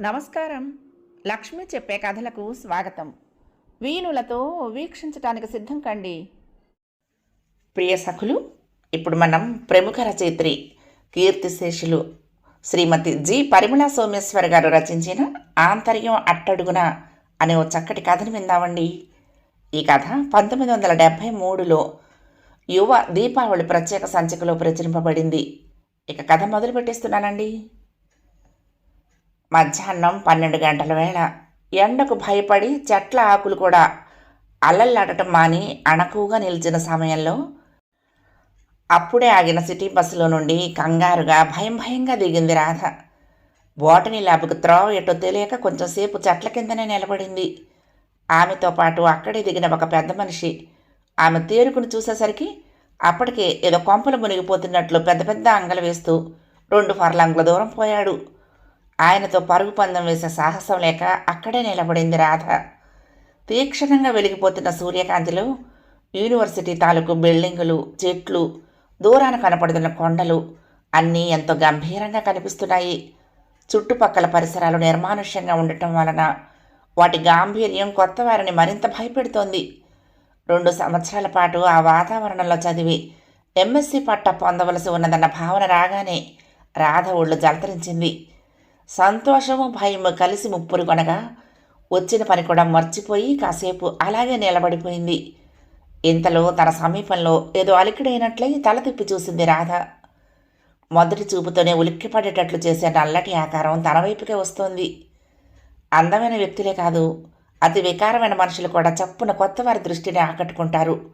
నమస్కారం. లక్ష్మి చెప్పే కథలకు స్వాగతం. వీణులతో వీక్షించటానికి సిద్ధం కండి. ప్రియ సఖులు ఇప్పుడు మనం ప్రముఖ రచయిత్రి కీర్తిశేషులు శ్రీమతి జి. పరిమళ సోమేశ్వర్ గారు రచించిన ఆంతర్యం అట్టడుగున అనే ఓ చక్కటి కథను విందామండి. ఈ కథ పంతొమ్మిది వందల డెబ్భై మూడులో యువ దీపావళి ప్రత్యేక సంచికలో ప్రచురింపబడింది. ఇక కథ మొదలు పెట్టేస్తున్నానండి. మధ్యాహ్నం పన్నెండు గంటల వేళ ఎండకు భయపడి చెట్ల ఆకులు కూడా అల్లల్లాడటం మాని అణకువగా నిలిచిన సమయంలో అప్పుడే ఆగిన సిటీ బస్సులో నుండి కంగారుగా భయం భయంగా దిగింది రాధ. బోటనీ ల్యాబ్కు త్రోవ ఎటో తెలియక కొంచెంసేపు చెట్ల కిందనే నిలబడింది. ఆమెతో పాటు అక్కడే దిగిన ఒక పెద్ద మనిషి ఆమె తేరుకుని చూసేసరికి అప్పటికే ఏదో కొంపలు మునిగిపోతున్నట్లు పెద్ద పెద్ద అంగలు వేస్తూ రెండు ఫర్లాంగుల దూరం పోయాడు. ఆయనతో పరుగు పందెం వేసే సాహసం లేక అక్కడే నిలబడింది రాధ. తీక్షణంగా వెలిగిపోతున్న సూర్యకాంతిలో యూనివర్సిటీ తాలూకు బిల్డింగులు చెట్లు దూరాన కనపడుతున్న కొండలు అన్నీ ఎంతో గంభీరంగా కనిపిస్తున్నాయి. చుట్టుపక్కల పరిసరాలు నిర్మానుష్యంగా ఉండటం వలన వాటి గాంభీర్యం కొత్త వారిని మరింత భయపెడుతోంది. రెండు సంవత్సరాల పాటు ఆ వాతావరణంలో చదివి ఎంఎస్సి పట్ట పొందవలసి ఉన్నదన్న భావన రాగానే రాధ ఒళ్ళు జలతరించింది. సంతోషము భయము కలిసి ముప్పురు కొనగా వచ్చిన పని కూడా మర్చిపోయి కాసేపు అలాగే నిలబడిపోయింది. ఇంతలో తన సమీపంలో ఏదో అలికిడైనట్లయి తల తిప్పి చూసింది రాధ. మొదటి చూపుతోనే ఉలిక్కిపడేటట్లు చేసే నల్లటి ఆకారం తన వైపుకే వస్తోంది. అందమైన వ్యక్తులే కాదు అతి వికారమైన మనుషులు కూడా చప్పున కొత్త వారి దృష్టిని ఆకట్టుకుంటారు.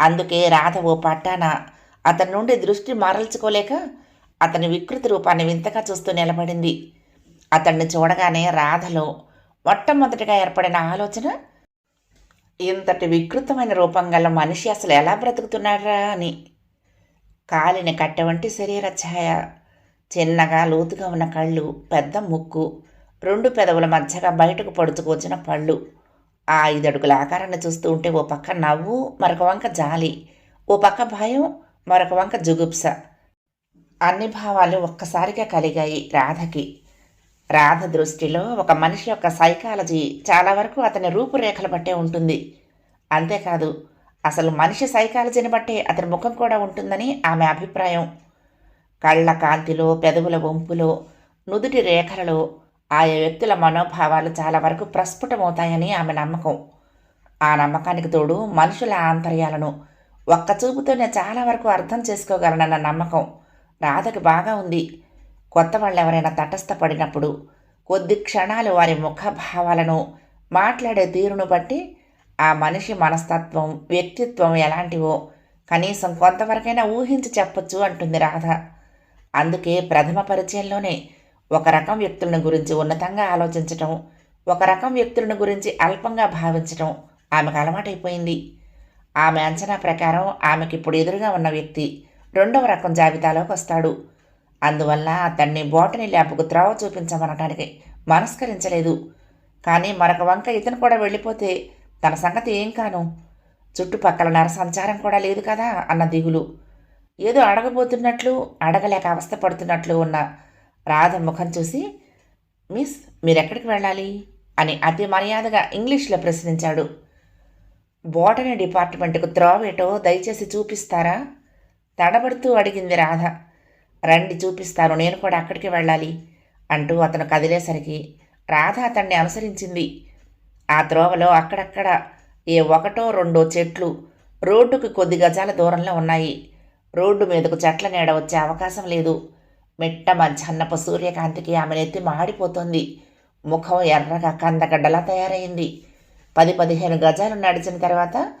అందుకే రాధ ఓ పట్టాన అతని నుండి దృష్టి మరల్చుకోలేక అతని వికృతి రూపాన్ని వింతగా చూస్తూ నిలబడింది. అతన్ని చూడగానే రాధలో మొట్టమొదటిగా ఏర్పడిన ఆలోచన ఇంతటి వికృతమైన రూపం గల మనిషి అసలు ఎలా బ్రతుకుతున్నాడా అని. కాలిని కట్టె వంటి శరీర ఛాయ చిన్నగా లోతుగా ఉన్న కళ్ళు పెద్ద ముక్కు రెండు పెదవుల మధ్యగా బయటకు పొడుచుకొచ్చిన పళ్ళు. ఆ ఐదడుగుల ఆకారాన్ని చూస్తూ ఉంటే ఓ పక్క నవ్వు మరొక వంక జాలి. ఓ పక్క భయం మరొక వంక జుగుప్స. అన్ని భావాలు ఒక్కసారిగా కలిగాయి రాధకి. రాధ దృష్టిలో ఒక మనిషి యొక్క సైకాలజీ చాలా వరకు అతని రూపురేఖలు బట్టే ఉంటుంది. అంతేకాదు అసలు మనిషి సైకాలజీని బట్టే అతని ముఖం కూడా ఉంటుందని ఆమె అభిప్రాయం. కళ్ళ కాంతిలో పెదవుల వంపులో నుదుటి రేఖలలో ఆయా వ్యక్తుల మనోభావాలు చాలా వరకు ప్రస్ఫుటమవుతాయని ఆమె నమ్మకం. ఆ నమ్మకానికి తోడు మనుషుల ఆంతర్యాలను ఒక్క చూపుతోనే చాలా వరకు అర్థం చేసుకోగలనన్న నమ్మకం రాధకు బాగా ఉంది. కొత్త వాళ్ళు ఎవరైనా తటస్థపడినప్పుడు కొద్ది క్షణాలు వారి ముఖభావాలను మాట్లాడే తీరును బట్టి ఆ మనిషి మనస్తత్వం వ్యక్తిత్వం ఎలాంటివో కనీసం కొంతవరకైనా ఊహించి చెప్పొచ్చు అంటుంది రాధ. అందుకే ప్రథమ పరిచయంలోనే ఒక రకం వ్యక్తులను గురించి ఉన్నతంగా ఆలోచించటం ఒక రకం వ్యక్తులను గురించి అల్పంగా భావించటం ఆమెకు అలవాటైపోయింది. ఆమె అంచనా ప్రకారం ఆమెకి ఇప్పుడు ఎదురుగా ఉన్న వ్యక్తి రెండవ రకం జాబితాలోకి వస్తాడు. అందువల్ల అతన్ని బోటనీ ల్యాబ్కు త్రోవ చూపించమనటానికి మనస్కరించలేదు. కానీ మరొక వంక ఇతను కూడా వెళ్ళిపోతే తన సంగతి ఏం కాను? చుట్టుపక్కల నరసంచారం కూడా లేదు కదా అన్న దిగులు. ఏదో అడగబోతున్నట్లు అడగలేక అవస్థపడుతున్నట్లు ఉన్న రాధ ముఖం చూసి మిస్ మీరెక్కడికి వెళ్ళాలి? అని అతి మర్యాదగా ఇంగ్లీష్లో ప్రశ్నించాడు. బోటనీ డిపార్ట్మెంట్కు త్రోవేటో దయచేసి చూపిస్తారా? తడబడుతూ అడిగింది రాధ. రండి చూపిస్తాను. నేను కూడా అక్కడికి వెళ్ళాలి అంటూ అతను కదిలేసరికి రాధ అతన్ని అనుసరించింది. ఆ త్రోవలో అక్కడక్కడ ఏ ఒకటో రెండో చెట్లు రోడ్డుకు కొద్ది గజాల దూరంలో ఉన్నాయి. రోడ్డు మీదకు చెట్ల నీడ వచ్చే అవకాశం లేదు. మిట్ట మధ్యాహ్నపు సూర్యకాంతికి ఆమె నెత్తి మాడిపోతుంది. ముఖం ఎర్రగా కందగడ్డలా తయారైంది. పది పదిహేను గజాలు నడిచిన తర్వాత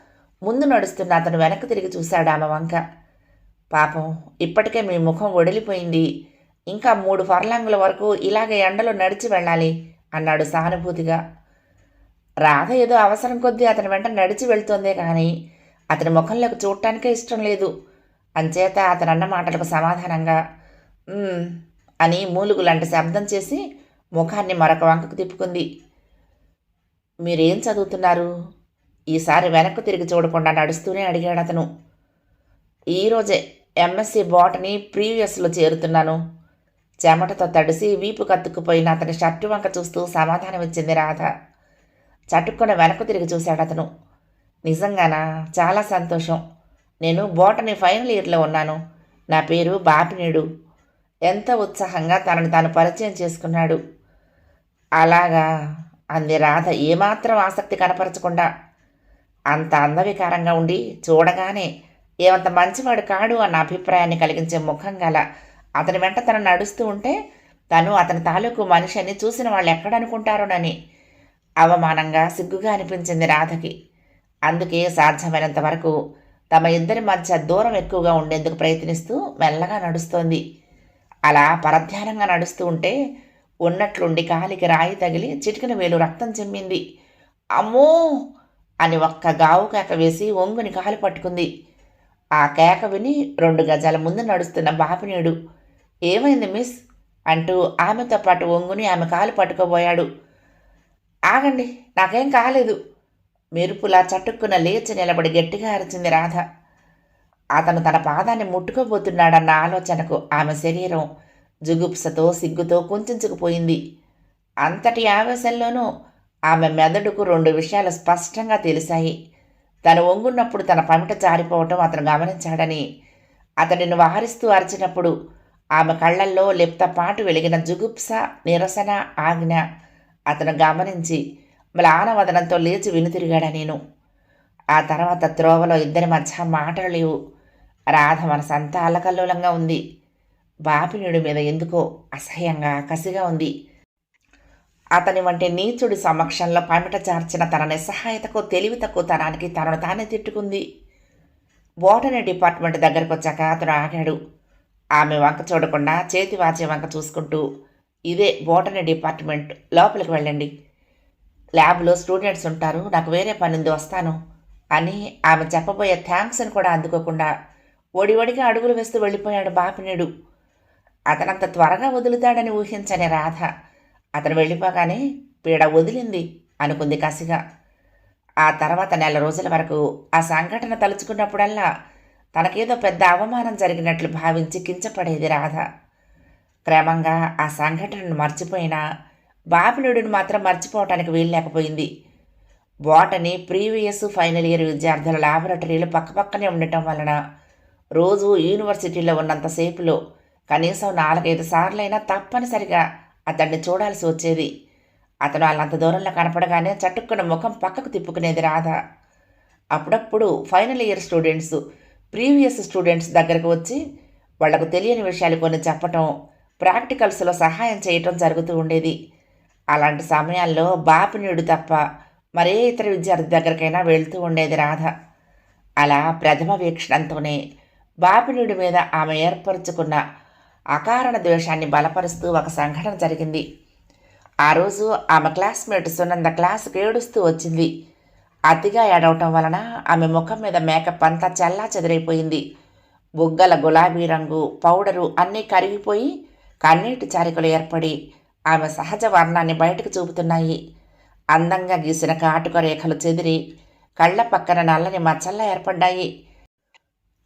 ముందు నడుస్తున్న అతను వెనక్కి తిరిగి చూశాడు ఆమె వంక. పాపం ఇప్పటికే మీ ముఖం ఒడిలిపోయింది. ఇంకా మూడు ఫర్లాంగుల వరకు ఇలాగే ఎండలో నడిచి వెళ్ళాలి అన్నాడు సానుభూతిగా. రాధ ఏదో అవసరం కొద్దీ అతని వెంట నడిచి వెళ్తోందే కానీ అతని ముఖంలోకి చూడటానికే ఇష్టం లేదు. అంచేత అతను అన్న మాటలకు సమాధానంగా అని మూలుగులంట శబ్దం చేసి ముఖాన్ని మరొక వంకకు తిప్పుకుంది. మీరేం చదువుతున్నారు? ఈసారి వెనక్కు తిరిగి చూడకుండా నడుస్తూనే అడిగాడు అతను. ఈరోజే ఎంఎస్సి బాటనీ ప్రీవియస్లో చేరుతున్నాను. చెమటతో తడిసి వీపు కత్తుకుపోయిన అతని షర్టు వంక చూస్తూ సమాధానం ఇచ్చింది రాధ. చటుక్కున వెనక్కు తిరిగి చూశాడు అతను. నిజంగానా? చాలా సంతోషం. నేను బోటనీ ఫైనల్ ఇయర్లో ఉన్నాను. నా పేరు బాపినీడు. ఎంత ఉత్సాహంగా తనని తాను పరిచయం చేసుకున్నాడు. అలాగా అంది రాధ ఏమాత్రం ఆసక్తి కనపరచకుండా. అంత అందవికారంగా ఉండి చూడగానే ఏమంత మంచివాడు కాడు అన్న అభిప్రాయాన్ని కలిగించే ముఖం గల అతని వెంట తను నడుస్తూ ఉంటే తను అతని తాలూకు మనిషి అని చూసిన వాళ్ళు ఎక్కడనుకుంటారోనని అవమానంగా సిగ్గుగా అనిపించింది రాధకి. అందుకే సాధ్యమైనంత వరకు తమ ఇద్దరి మధ్య దూరం ఎక్కువగా ఉండేందుకు ప్రయత్నిస్తూ మెల్లగా నడుస్తోంది. అలా పరధ్యానంగా నడుస్తూ ఉంటే ఉన్నట్లుండి కాలికి రాయి తగిలి చిటికిన వేలు రక్తం చెమ్మింది. అమ్మో! అని ఒక్క గావు కేక వేసి ఒంగుని కాలు పట్టుకుంది. ఆ కేక విని రెండు గజాల ముందు నడుస్తున్న బాపినీడు ఏమైంది మిస్? అంటూ ఆమెతో పాటు ఒంగుని ఆమె కాలు పట్టుకోబోయాడు. ఆగండి నాకేం కాలేదు. మెరుపులా చటుక్కున లేచి నిలబడి గట్టిగా అరిచింది రాధ. అతను తన పాదాన్ని ముట్టుకోబోతున్నాడన్న ఆలోచనకు ఆమె శరీరం జుగుప్సతో సిగ్గుతో కుంచుకుపోయింది. అంతటి ఆవేశంలోనూ ఆమె మెదడుకు రెండు విషయాలు స్పష్టంగా తెలిసాయి. తను వంగున్నప్పుడు తన పమిట జారిపోవటం అతను గమనించాడని అతడిని వారిస్తూ అరిచినప్పుడు ఆమె కళ్ళల్లో లిప్తపాటు వెలిగిన జుగుప్స నిరసన ఆజ్ఞ అతను గమనించి మ్లానవదనంతో లేచి వినుతిరిగాడా నేను? ఆ తర్వాత త్రోవలో ఇద్దరి మధ్య మాటలు లేవు. రాధ మనసంతా అల్లకల్లోలంగా ఉంది. బాపినుడి మీద ఎందుకో అసహ్యంగా కసిగా ఉంది. అతని వంటి నీచుడి సమక్షంలో పమిట చార్చిన తన నిస్సహాయతకు తెలివి తనానికి తనను తానే తిట్టుకుంది. బోటనీ డిపార్ట్మెంట్ దగ్గరకు వచ్చాక అతను ఆగాడు. ఆమె వంక చూడకుండా చేతి వాచే వంక చూసుకుంటూ ఇదే బోటనీ డిపార్ట్మెంట్ లోపలికి వెళ్ళండి. ల్యాబ్లో స్టూడెంట్స్ ఉంటారు నాకు వేరే పనింది వస్తాను అని ఆమె చెప్పబోయే థ్యాంక్స్ అని కూడా అందుకోకుండా ఒడి ఒడిగా అడుగులు వేస్తూ వెళ్ళిపోయాడు బాపినీడు. అతనంత త్వరగా వదులుతాడని ఊహించని రాధ. అతను వెళ్ళిపోగానే పీడ వదిలింది అనుకుంది కసిగా. ఆ తర్వాత నెల రోజుల వరకు ఆ సంఘటన తలుచుకున్నప్పుడల్లా తనకేదో పెద్ద అవమానం జరిగినట్లు భావించి కించపడేది రాధ. క్రమంగా ఆ సంఘటనను మర్చిపోయినా బాపినుడిని మాత్రం మర్చిపోవటానికి వీల్లేకపోయింది. బోటని ప్రీవియస్ ఫైనల్ ఇయర్ విద్యార్థుల లాబొరేటరీలు పక్కపక్కనే ఉండటం వలన రోజు యూనివర్సిటీలో ఉన్నంతసేపులో కనీసం నాలుగైదు సార్లైనా తప్పనిసరిగా అతన్ని చూడాల్సి వచ్చేది. అతను వాళ్ళంత దూరంలో కనపడగానే చటుక్కున ముఖం పక్కకు తిప్పుకునేది రాధ. అప్పుడప్పుడు final year students previous students దగ్గరకు వచ్చి వాళ్ళకు తెలియని విషయాలు కొన్ని చెప్పటం ప్రాక్టికల్స్లో సహాయం చేయటం జరుగుతూ ఉండేది. అలాంటి సమయాల్లో బాపినీడు తప్ప మరే ఇతర విద్యార్థి దగ్గరికైనా వెళ్తూ ఉండేది రాధ. అలా ప్రథమ వీక్షణంతోనే బాపినీడి మీద ఆమె ఏర్పరచుకున్న అకారణ ద్వేషాన్ని బలపరుస్తూ ఒక సంఘటన జరిగింది. ఆ రోజు ఆమె క్లాస్మేట్ సునంద క్లాసుకు ఏడుస్తూ వచ్చింది. అతిగా ఏడవటం వలన ఆమె ముఖం మీద మేకప్ అంతా చల్లా చెదిరైపోయింది. బుగ్గల గులాబీ రంగు పౌడరు అన్నీ కరిగిపోయి కన్నీటి చారికలు ఏర్పడి ఆమె సహజ వర్ణాన్ని బయటకు చూపుతున్నాయి. అందంగా గీసిన కాటుక రేఖలు చెదిరి కళ్ళ పక్కన నల్లని మచ్చల్లా ఏర్పడ్డాయి.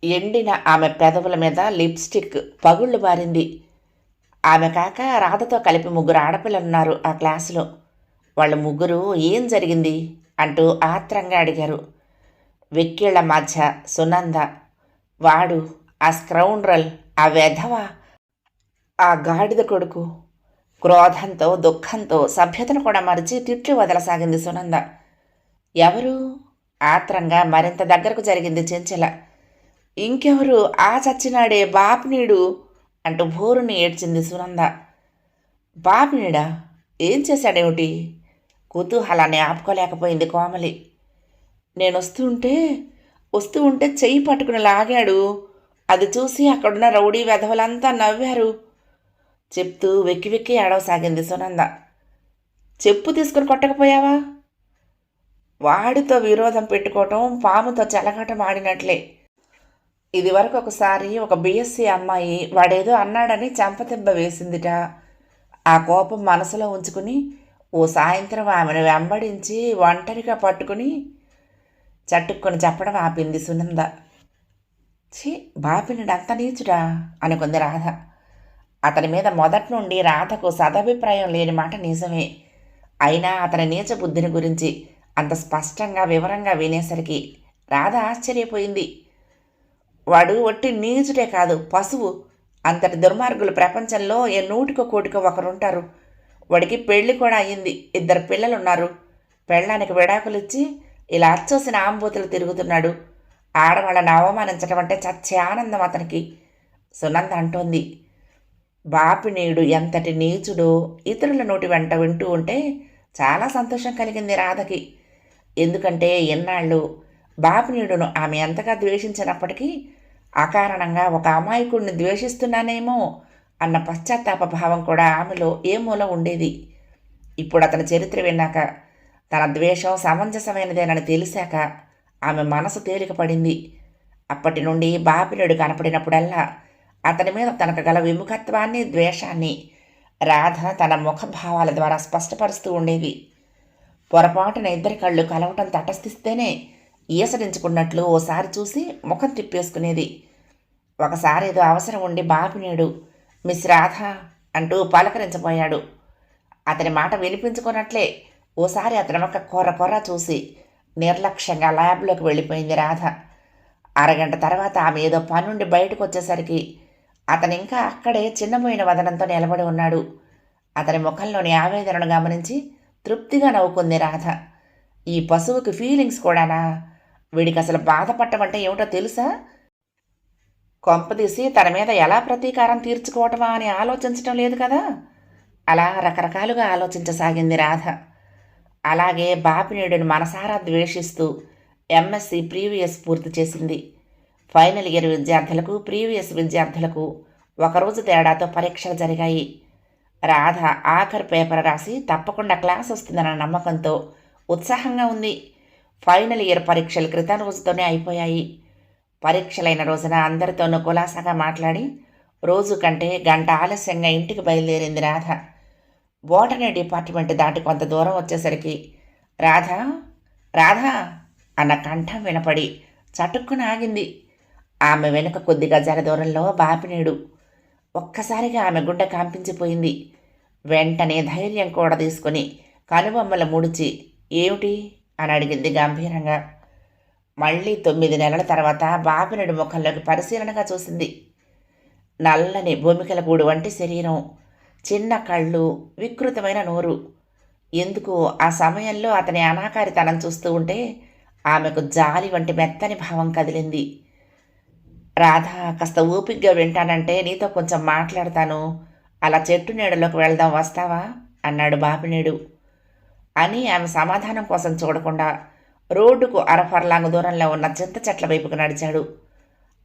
ఎండిన ఆమె పెదవుల మీద లిప్స్టిక్ పగుళ్ళు బారింది. ఆమె కాక రాధతో కలిపి ముగ్గురు ఆడపిల్లలున్నారు ఆ క్లాసులో. వాళ్ళ ముగ్గురు ఏం జరిగింది? అంటూ ఆత్రంగా అడిగారు. వెక్కిళ్ళ మధ్య సునంద వాడు ఆ స్క్రౌండ్రల్ ఆ వెధవ ఆ గాడిద కొడుకు. క్రోధంతో దుఃఖంతో సభ్యతను కూడా మరిచి తిట్లు వదలసాగింది సునంద. ఎవరు? ఆత్రంగా మరింత దగ్గరకు జరిగింది చెంచెల. ఇంకెవరు? ఆ చచ్చినాడే బాపినీడు అంటూ భోరుని ఏడ్చింది సునంద. బాపినీడా? ఏం చేశాడేమిటి? కుతూహలాన్ని ఆపుకోలేకపోయింది కోమలి. నేను వస్తుంటే వస్తూ ఉంటే చెయ్యి పట్టుకుని లాగాడు. అది చూసి అక్కడున్న రౌడీ వెధవలంతా నవ్వారు. చెప్తూ వెక్కి వెక్కి ఏడవసాగింది సునంద. చెప్పు తీసుకుని కొట్టకపోయావా? వాడితో విరోధం పెట్టుకోవటం పాముతో చెలగాటం ఆడినట్లే. ఇదివరకు ఒకసారి ఒక బీఎస్సీ అమ్మాయి వాడేదో అన్నాడని చెంపదెబ్బ వేసిందిట. ఆ కోపం మనసులో ఉంచుకుని ఓ సాయంత్రం ఆమెను వెంబడించి ఒంటరిగా పట్టుకుని చట్టుకొని చెప్పడం ఆపింది సునంద. ఛీ బాపినడంత అంత నీచుడా? అనుకుంది రాధ. అతని మీద మొదటి నుండి రాధకు సదభిప్రాయం లేని మాట నిజమే. అయినా అతని నీచ బుద్ధిని గురించి అంత స్పష్టంగా వివరంగా వినేసరికి రాధ ఆశ్చర్యపోయింది. వాడు ఒట్టి నీచుడే కాదు పశువు. అంతటి దుర్మార్గులు ప్రపంచంలో ఏ నూటికో కోటికో ఒకరుంటారు. వాడికి పెళ్ళి కూడా అయ్యింది. ఇద్దరు పిల్లలున్నారు. పెళ్ళానికి విడాకులు ఇచ్చి ఇలా అచ్చోసిన ఆంబూతులు తిరుగుతున్నాడు. ఆడవాళ్ళని అవమానించడం అంటే చచ్చే ఆనందం అతనికి. సునంద అంటోంది బాపినీయుడు ఎంతటి నీచుడో ఇతరుల నోటి వెంట వింటూ ఉంటే చాలా సంతోషం కలిగింది రాధకి. ఎందుకంటే ఎన్నాళ్ళు బాపినీడును ఆమె ఎంతగా ద్వేషించినప్పటికీ అకారణంగా ఒక అమాయకుడిని ద్వేషిస్తున్నానేమో అన్న పశ్చాత్తాప భావం కూడా ఆమెలో ఏ మూల ఉండేది? ఇప్పుడు అతని చరిత్ర విన్నాక తన ద్వేషం సమంజసమైనదేనని తెలిసాక ఆమె మనసు తేలికపడింది అప్పటి నుండి బాపినుడు కనపడినప్పుడల్లా అతని మీద తనకు గల విముఖత్వాన్ని ద్వేషాన్ని రాధ తన ముఖభావాల ద్వారా స్పష్టపరుస్తూ ఉండేది. పొరపాటున ఇద్దరి కళ్ళు కలవటం తటస్థిస్తేనే ఈసరించుకున్నట్లు ఓసారి చూసి ముఖం తిప్పేసుకునేది. ఒకసారి ఏదో అవసరం ఉండి బాపినేడు మిస్ రాధ అంటూ పలకరించబోయాడు. అతని మాట వినిపించుకున్నట్లే ఓసారి అతని ఒక కొర్ర కొర్ర చూసి నిర్లక్ష్యంగా ల్యాబ్లోకి వెళ్ళిపోయింది రాధ. అరగంట తర్వాత ఆమె ఏదో పనుండి బయటకు వచ్చేసరికి అతను ఇంకా అక్కడే చిన్నపోయిన వదనంతో నిలబడి ఉన్నాడు. అతని ముఖంలోని ఆవేదనను గమనించి తృప్తిగా నవ్వుకుంది రాధ. ఈ పశువుకి ఫీలింగ్స్ కూడానా? వీడికి అసలు బాధపడటమంటే ఏమిటో తెలుసా? కొంపదీసి తన మీద ఎలా ప్రతీకారం తీర్చుకోవటమా అని ఆలోచించటం లేదు కదా? అలా రకరకాలుగా ఆలోచించసాగింది రాధ. అలాగే బాపినేడుని మనసారా ద్వేషిస్తూ ఎంఎస్సి ప్రీవియస్ పూర్తి చేసింది. ఫైనల్ ఇయర్ విద్యార్థులకు ప్రీవియస్ విద్యార్థులకు ఒకరోజు తేడాతో పరీక్షలు జరిగాయి. రాధ ఆఖరి పేపర్ రాసి తప్పకుండా క్లాస్ వస్తుందన్న నమ్మకంతో ఉత్సాహంగా ఉంది. ఫైనల్ ఇయర్ పరీక్షలు క్రితం రోజుతోనే అయిపోయాయి. పరీక్షలైన రోజున అందరితోనూ కులాసాగా మాట్లాడి రోజు కంటే గంట ఆలస్యంగా ఇంటికి బయలుదేరింది రాధ. బోటనీ డిపార్ట్మెంట్ దాటి కొంత దూరం వచ్చేసరికి రాధ రాధా అన్న కంఠం వినపడి చటుక్కున ఆగింది. ఆమె వెనుక కొద్ది గజాల దూరంలో బాపినీడు ఒక్కసారిగా ఆమె గుండె కంపించిపోయింది. వెంటనే ధైర్యం కూడా తీసుకుని కనుబొమ్మల ముడిచి ఏమిటి? అని అడిగింది గంభీరంగా. మళ్ళీ తొమ్మిది నెలల తర్వాత బాపినడి ముఖంలోకి పరిశీలనగా చూసింది. నల్లని భూమికల గూడు వంటి శరీరం చిన్న కళ్ళు వికృతమైన నోరు. ఎందుకు? ఆ సమయంలో అతని అనాకారితనం చూస్తూ ఉంటే ఆమెకు జాలి వంటి మెత్తని భావం కదిలింది. రాధ కాస్త ఊపిగ్గా వింటానంటే నీతో కొంచెం మాట్లాడతాను. అలా చెట్టు నీడలోకి వెళ్దాం వస్తావా? అన్నాడు బాపినీడు అని ఆమె సమాధానం కోసం చూడకుండా రోడ్డుకు అరఫర్లాంగ్ దూరంలో ఉన్న చింత చెట్ల వైపుకు నడిచాడు.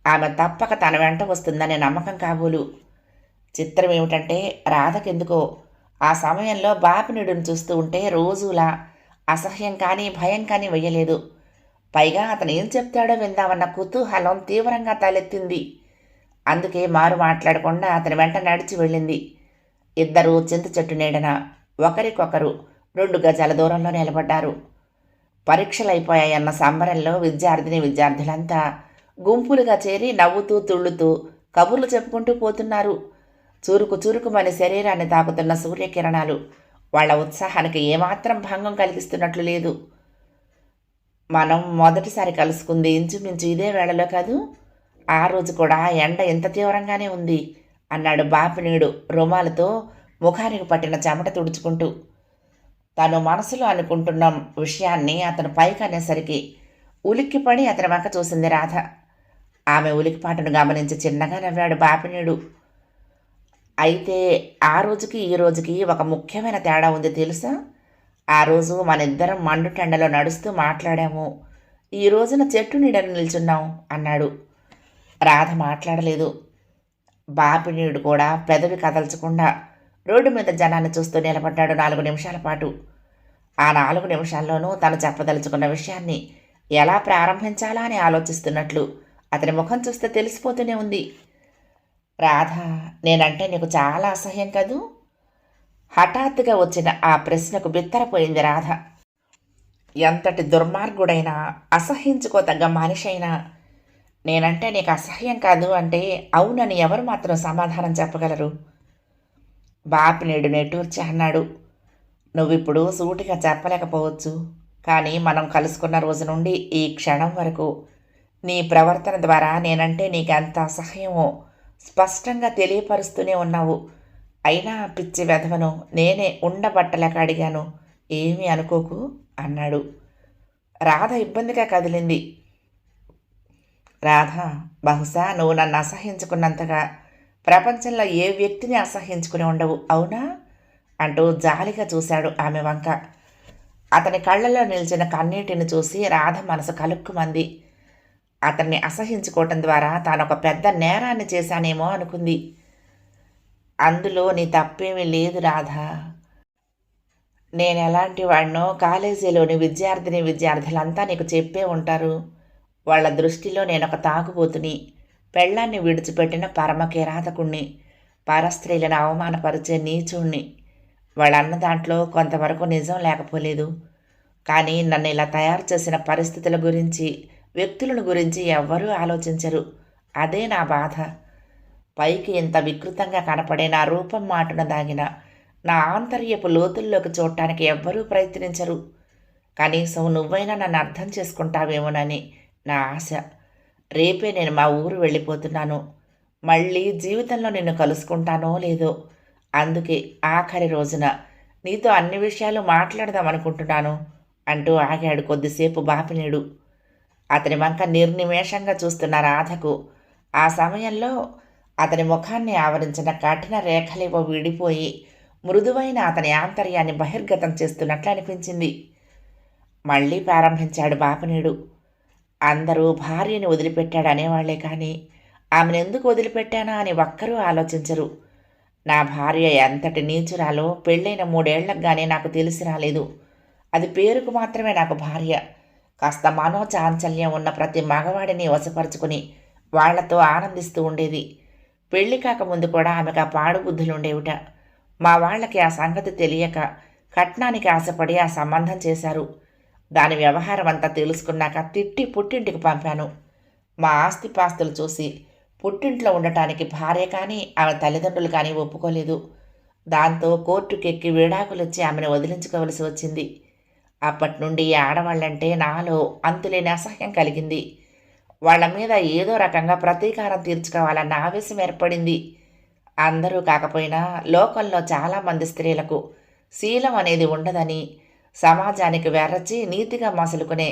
ఆమె తప్పక తన వెంట వస్తుందనే నమ్మకం కాబోలు. చిత్రం ఏమిటంటే రాధకెందుకో? ఆ సమయంలో బాపినుడిని చూస్తూ ఉంటే రోజులా అసహ్యం కానీ భయం కానీ వెయ్యలేదు పైగా అతను ఏం చెప్తాడో విందామన్న కుతూహలం తీవ్రంగా తలెత్తింది. అందుకే మారు మాట్లాడకుండా అతని వెంట నడిచి వెళ్ళింది. ఇద్దరూ చింత చెట్టు నీడన ఒకరికొకరు రెండు గజాల దూరంలో నిలబడ్డారు. పరీక్షలైపోయాయన్న సంబరంలో విద్యార్థిని విద్యార్థులంతా గుంపులుగా చేరి నవ్వుతూ తుళ్ళుతూ కబుర్లు చెప్పుకుంటూ పోతున్నారు. చురుకు చురుకుమని శరీరాన్ని తాకుతున్న సూర్యకిరణాలు వాళ్ళ ఉత్సాహానికి ఏమాత్రం భంగం కలిగిస్తున్నట్లు లేదు. మనం మొదటిసారి కలుసుకుంది ఇంచుమించు ఇదే వేళలో కాదు ఆ రోజు కూడా ఎండ ఎంత తీవ్రంగానే ఉంది అన్నాడు బాపినీడు రుమాలతో ముఖానికి పట్టిన చెమట తుడుచుకుంటూ. తను మనసులో అనుకుంటున్న విషయాన్ని అతను పైకి అనేసరికి ఉలిక్కిపడి అతని వంక చూసింది రాధ. ఆమె ఉలికిపాటును గమనించి చిన్నగా నవ్వాడు బాపినీడు. అయితే ఆ రోజుకి ఈ రోజుకి ఒక ముఖ్యమైన తేడా ఉంది తెలుసా? ఆ రోజు మన ఇద్దరం మండుటెండలో నడుస్తూ మాట్లాడాము. ఈ రోజున చెట్టు నీడను నిల్చున్నాం అన్నాడు. రాధ మాట్లాడలేదు. బాపినీడు కూడా పెదవి కదల్చకుండా రోడ్డు మీద జనాన్ని చూస్తూ నిలబడ్డాడు నాలుగు నిమిషాల పాటు. ఆ నాలుగు నిమిషాల్లోనూ తను చెప్పదలుచుకున్న విషయాన్ని ఎలా ప్రారంభించాలా అని ఆలోచిస్తున్నట్లు అతని ముఖం చూస్తే తెలిసిపోతూనే ఉంది. రాధ నేనంటే నీకు చాలా అసహ్యం కదూ? హఠాత్తుగా వచ్చిన ఆ ప్రశ్నకు బిత్తరపోయింది రాధ. ఎంతటి దుర్మార్గుడైనా అసహించుకోతగ్గ మనిషి అయినా నేనంటే నీకు అసహ్యం కాదు అంటే అవునని ఎవరు మాత్రం సమాధానం చెప్పగలరు? బాపినేడు నెటూర్చి అన్నాడు. నువ్విప్పుడు సూటిగా చెప్పలేకపోవచ్చు. కానీ మనం కలుసుకున్న రోజు నుండి ఈ క్షణం వరకు నీ ప్రవర్తన ద్వారా నేనంటే నీకు అసహ్యమో స్పష్టంగా తెలియపరుస్తూనే ఉన్నావు. అయినా పిచ్చి వెధవను నేనే ఉండబట్టలేక అడిగాను. ఏమీ అనుకోకు అన్నాడు. రాధ ఇబ్బందిగా కదిలింది. రాధ బహుశా నువ్వు నన్ను అసహించుకున్నంతగా. ప్రపంచంలో ఏ వ్యక్తిని అసహించుకుని ఉండవు అవునా? అంటూ జాలిగా చూశాడు ఆమె వంక. అతని కళ్ళల్లో నిలిచిన కన్నీటిని చూసి రాధ మనసు కలుక్కుమంది. అతన్ని అసహించుకోవటం ద్వారా తాను ఒక పెద్ద నేరాన్ని చేశానేమో అనుకుంది. అందులో నీ తప్పేమీ లేదు రాధా. నేను ఎలాంటి వాడినో కాలేజీలోని విద్యార్థిని విద్యార్థులంతా నీకు చెప్పే ఉంటారు. వాళ్ళ దృష్టిలో నేను ఒక తాగుబోతుని. పెళ్ళాన్ని విడిచిపెట్టిన పరమ కిరాతకుణ్ణి పరస్త్రీలను అవమానపరిచే నీచుణ్ణి. వాళ్ళన్న దాంట్లో కొంతవరకు నిజం లేకపోలేదు. కానీ నన్ను ఇలా తయారు చేసిన పరిస్థితుల గురించి వ్యక్తులను గురించి ఎవ్వరూ ఆలోచించరు. అదే నా బాధ. పైకి ఇంత వికృతంగా కనపడే నా రూపం మాటున దాగిన నా ఆంతర్యపు లోతుల్లోకి చూడటానికి ఎవ్వరూ ప్రయత్నించరు. కనీసం నువ్వైనా నన్ను అర్థం చేసుకుంటావేమోనని నా ఆశ. రేపే నేను మా ఊరు వెళ్ళిపోతున్నాను. మళ్ళీ జీవితంలో నిన్ను కలుసుకుంటానో లేదో అందుకే ఆఖరి రోజున నీతో అన్ని విషయాలు మాట్లాడదాం అనుకుంటున్నాను అంటూ ఆగాడు కొద్దిసేపు బాపినేడు. అతని వంక నిర్నిమేషంగా చూస్తున్న రాధకు ఆ సమయంలో అతని ముఖాన్ని ఆవరించిన కఠిన రేఖలేవో విడిపోయి మృదువైన అతని ఆంతర్యాన్ని బహిర్గతం చేస్తున్నట్లు అనిపించింది. మళ్ళీ ప్రారంభించాడు బాపనీడు. అందరూ భార్యని వదిలిపెట్టాడు అనేవాళ్ళే కానీ ఆమెను ఎందుకు వదిలిపెట్టానా అని ఒక్కరూ ఆలోచించరు. నా భార్య ఎంతటి నీచురాలో పెళ్ళైన మూడేళ్ళకుగానే నాకు తెలిసి రాలేదు. అది పేరుకు మాత్రమే నాకు భార్య. కాస్త మనోచాంచల్యం ఉన్న ప్రతి మగవాడిని వశపరుచుకుని వాళ్ళతో ఆనందిస్తూ ఉండేది. పెళ్ళి కాకముందు కూడా ఆమెకు ఆ పాడుబుద్ధులుండేవిట ఉండేవిట మా వాళ్ళకి ఆ సంగతి తెలియక కట్నానికి ఆశపడి ఆ సంబంధం చేశారు. దాని వ్యవహారం అంతా తెలుసుకున్నాక తిట్టి పుట్టింటికి పంపాను. మా ఆస్తిపాస్తులు చూసి పుట్టింట్లో ఉండటానికి భార్య కానీ ఆమె తల్లిదండ్రులు కానీ ఒప్పుకోలేదు. దాంతో కోర్టుకెక్కి విడాకులిచ్చి ఆమెను వదిలించుకోవలసి వచ్చింది. అప్పటి నుండి ఆడవాళ్ళంటే నాలో అంతులేని అసహ్యం కలిగింది. వాళ్ళ మీద ఏదో రకంగా ప్రతీకారం తీర్చుకోవాలన్న ఆవేశం ఏర్పడింది. అందరూ కాకపోయినా లోకంలో చాలామంది స్త్రీలకు శీలం అనేది ఉండదని సమాజానికి వెర్రచి నీతిగా మసులుకునే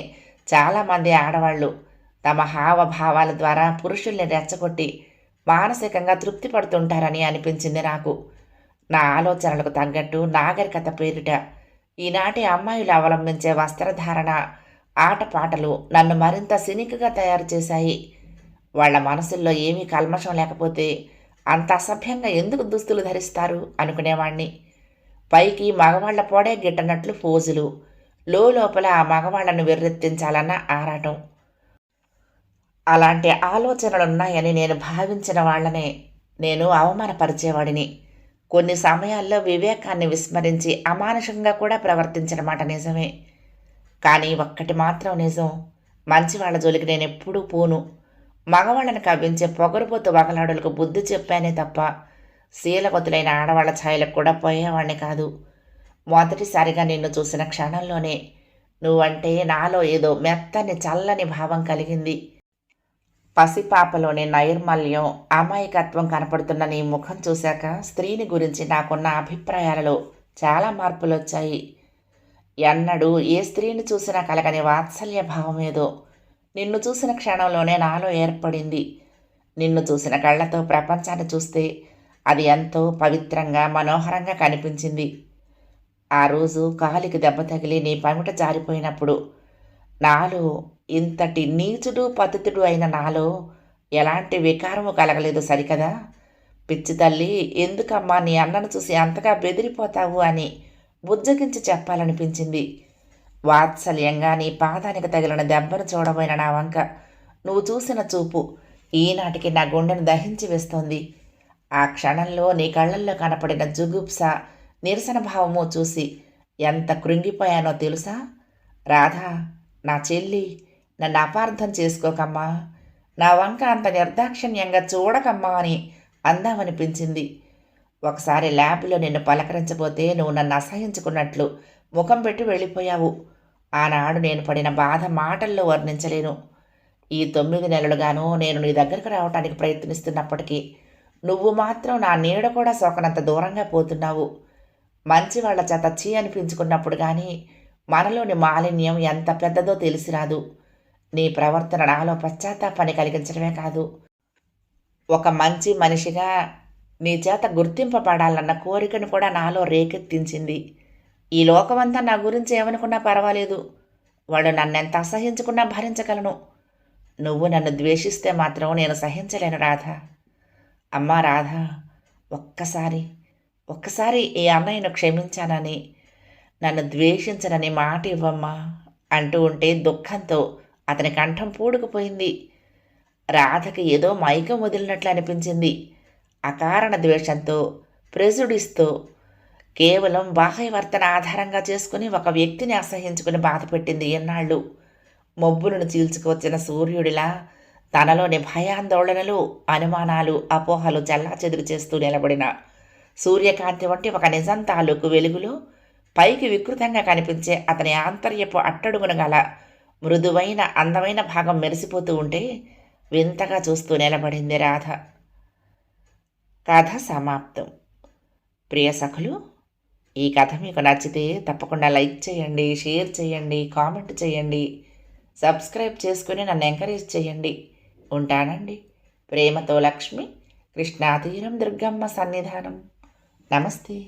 చాలామంది ఆడవాళ్ళు తమ హావభావాల ద్వారా పురుషుల్ని రెచ్చగొట్టి మానసికంగా తృప్తి పడుతుంటారని అనిపించింది నాకు. నా ఆలోచనలకు తగ్గట్టు నాగరికత పేరిట ఈనాటి అమ్మాయిలు అవలంబించే వస్త్రధారణ ఆటపాటలు నన్ను మరింత సినిక్గా తయారు చేశాయి. వాళ్ళ మనసుల్లో ఏమీ కల్మషం లేకపోతే అంత అసభ్యంగా ఎందుకు దుస్తులు ధరిస్తారు? అనుకునేవాణ్ణి. పైకి మగవాళ్ళ పొడే గిట్టనట్లు ఫోజులు లోపల ఆ మగవాళ్ళను వెర్రెత్తించాలన్న ఆరాటం. అలాంటి ఆలోచనలున్నాయని నేను భావించిన వాళ్ళనే నేను అవమానపరిచేవాడిని. కొన్ని సమయాల్లో వివేకాన్ని విస్మరించి అమానుషంగా కూడా ప్రవర్తించిన మాట నిజమే. కానీ ఒక్కటి మాత్రం నిజం. మంచి వాళ్ళ జోలికి నేను ఎప్పుడూ పోను. మగవాళ్ళని కవ్వించే పొగరుపోతు వగలాడులకు బుద్ధి చెప్పానే తప్ప శీలవతులైన ఆడవాళ్ళ ఛాయలకు కూడా పోయేవాడిని కాదు. మొదటిసారిగా నిన్ను చూసిన క్షణంలోనే నువ్వంటే నాలో ఏదో మెత్తని చల్లని భావం కలిగింది. పసిపాపలోని నైర్మల్యం అమాయకత్వం కనపడుతున్న నీ ముఖం చూశాక స్త్రీని గురించి నాకున్న అభిప్రాయాలలో చాలా మార్పులు వచ్చాయి ఎన్నడూ ఏ స్త్రీని చూసినా కలగని వాత్సల్య భావం ఏదో. నిన్ను చూసిన క్షణంలోనే నాలో ఏర్పడింది. నిన్ను చూసిన కళ్ళతో ప్రపంచాన్ని చూస్తే అది ఎంతో పవిత్రంగా మనోహరంగా కనిపించింది. ఆ రోజు కాలికి దెబ్బ తగిలి నీ పమిట జారిపోయినప్పుడు నాలో ఇంతటి నీచుడు పతితుడు అయిన నాలో ఎలాంటి వికారము కలగలేదు సరికదా? పిచ్చి తల్లి ఎందుకమ్మా నీ అన్నను చూసి అంతగా బెదిరిపోతావు అని బుజ్జగించి చెప్పాలనిపించింది. వాత్సల్యంగా నీ పాదానికి తగిలిన దెబ్బను చూడబోయిన నా వంక నువ్వు చూసిన చూపు ఈనాటికి నా గుండెను దహించి వేస్తోంది. ఆ క్షణంలో నీ కళ్ళల్లో కనపడిన జుగుప్స నిరసన భావము చూసి ఎంత కృంగిపోయానో తెలుసా? రాధా నా చెల్లి నన్ను అపార్థం చేసుకోకమ్మా. నా వంక అంత నిర్దాక్షిణ్యంగా చూడకమ్మా అని అందామనిపించింది. ఒకసారి ల్యాబ్లో నిన్ను పలకరించబోతే నువ్వు నన్ను అసహించుకున్నట్లు ముఖం పెట్టి వెళ్ళిపోయావు. ఆనాడు నేను పడిన బాధ మాటల్లో వర్ణించలేను. ఈ తొమ్మిది నెలలుగాను నేను నీ దగ్గరకు రావడానికి ప్రయత్నిస్తున్నప్పటికీ నువ్వు మాత్రం నా నీడ కూడా సోకనంత దూరంగా పోతున్నావు. మంచి వాళ్ళ చేత చీ అనిపించుకున్నప్పుడు కానీ మనలోని మాలిన్యం ఎంత పెద్దదో తెలిసి రాదు. నీ ప్రవర్తన నాలో పశ్చాత్తాపాన్ని కలిగించడమే కాదు. ఒక మంచి మనిషిగా నీ చేత గుర్తింపబడాలన్న కోరికను కూడా నాలో రేకెత్తించింది. ఈ లోకమంతా నా గురించి ఏమనుకున్నా పర్వాలేదు. వాడు నన్నెంత అసహించుకున్నా భరించగలను. నువ్వు నన్ను ద్వేషిస్తే మాత్రం నేను సహించలేను రాధ. అమ్మా రాధ ఒక్కసారి ఒక్కసారి ఈ అన్నయ్యను క్షమించానని నన్ను ద్వేషించనని మాట ఇవ్వమ్మా అంటూ ఉంటే దుఃఖంతో అతని కంఠం పూడుకుపోయింది. రాధకి ఏదో మైకం వదిలినట్లు అనిపించింది. అకారణ ద్వేషంతో ప్రెజుడిస్తో కేవలం బాహ్యవర్తన ఆధారంగా చేసుకుని ఒక వ్యక్తిని అసహించుకుని బాధపెట్టింది ఎన్నాళ్ళు. మబ్బులను చీల్చుకువచ్చిన సూర్యుడిలా తనలోని భయాందోళనలు అనుమానాలు అపోహలు చల్లా చెదురు చేస్తూ నిలబడిన సూర్యకాంతి వంటి ఒక నిజం తాలూకు వెలుగులో పైకి వికృతంగా కనిపించే అతని ఆంతర్యపు అట్టడుగున గల మృదువైన అందమైన భాగం మెరిసిపోతూ ఉంటే వింతగా చూస్తూ నిలబడింది రాధ. కథ సమాప్తం. ప్రియ సఖులు ఈ కథ మీకు నచ్చితే తప్పకుండా లైక్ చేయండి షేర్ చేయండి కామెంట్ చేయండి సబ్స్క్రైబ్ చేసుకుని నన్ను ఎంకరేజ్ చేయండి. ఉంటానండి. ప్రేమతో లక్ష్మి కృష్ణాతీరం దుర్గమ్మ సన్నిధానం. నమస్తే.